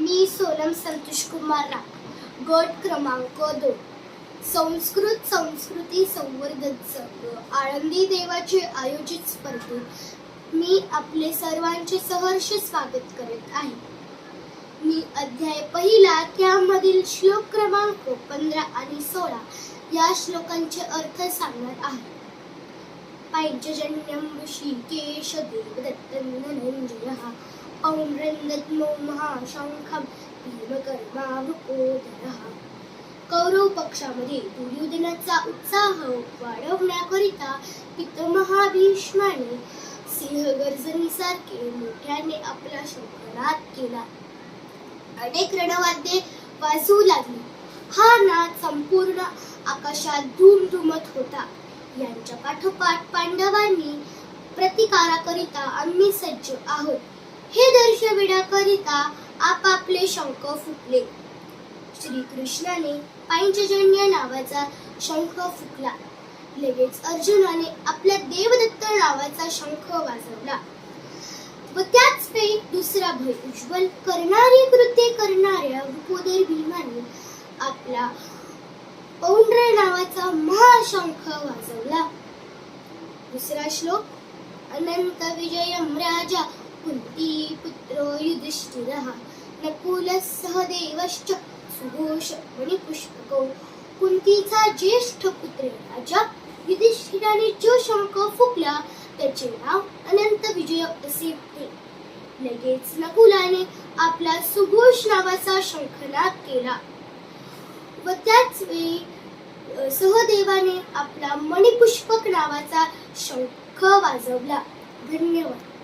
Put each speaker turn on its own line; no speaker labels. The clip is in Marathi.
मी सोनम संतोष कुमार राव गट क्रमांक दोन. संस्कृत संस्कृती संवर्धन संघ आळंदी देवाचे आयोजित स्पर्धेत मी आपले सर्वांचे सहर्ष स्वागत करत आहे. मी अध्याय पहिला त्यामधील श्लोक क्रमांक पंधरा आणि सोळा या श्लोकांचे अर्थ सांगणार आहे. पाञ्चजन्यं ऋषिकेश देवदत्तं महाशङ्खं भीमकर्मावकोदरः कौरव पक्षामध्ये दुर्योधनाचा उत्साह वाढवण्याकरिता पितमहाभीष्माने सिंहगर्जनीसारखे मोठ्याने आपला शंखनाद केला. अनेक रणवाद्ये वाजू लागली. हा नाद संपूर्ण आकाशात धूमधुमत होता. यांच्या पाठोपाठ पांडवांनी प्रतिकाराकरिता आम्ही सज्ज आहोत. हे दर्शविण्याकरिता आपापले शंख फुटले. श्रीकृष्णाने पांचजन्य नावाचा शंख फुकला लगेच अर्जुनाने आपल्या देवदत्त नावाचा शंख वाजवला. व त्याच वेळी दुसरा भय उज्ज्वल करणारी कृत्ये करणाऱ्या वृकोदर भीमाने आपला पौंड्र नावाचा महाशंख वाजवला. दुसरा श्लोक अनंत विजयम राजा कुंती पुत्र युधिष्ठिरः नकुलः सहदेवश्च सुघोष मणिपुष्पको कुंतीचा ज्येष्ठ पुत्र राजा युधिष्ठिराने जो शंख फुकला त्याचे नाव अनंत विजय असे होते. लगेच नकुलाने आपला सुघोष नावाचा शंखनाद केला. व त्याच वेळी सहदेवाने आपला मणिपुष्पक नावाचा शंख वाजवला. धन्यवाद.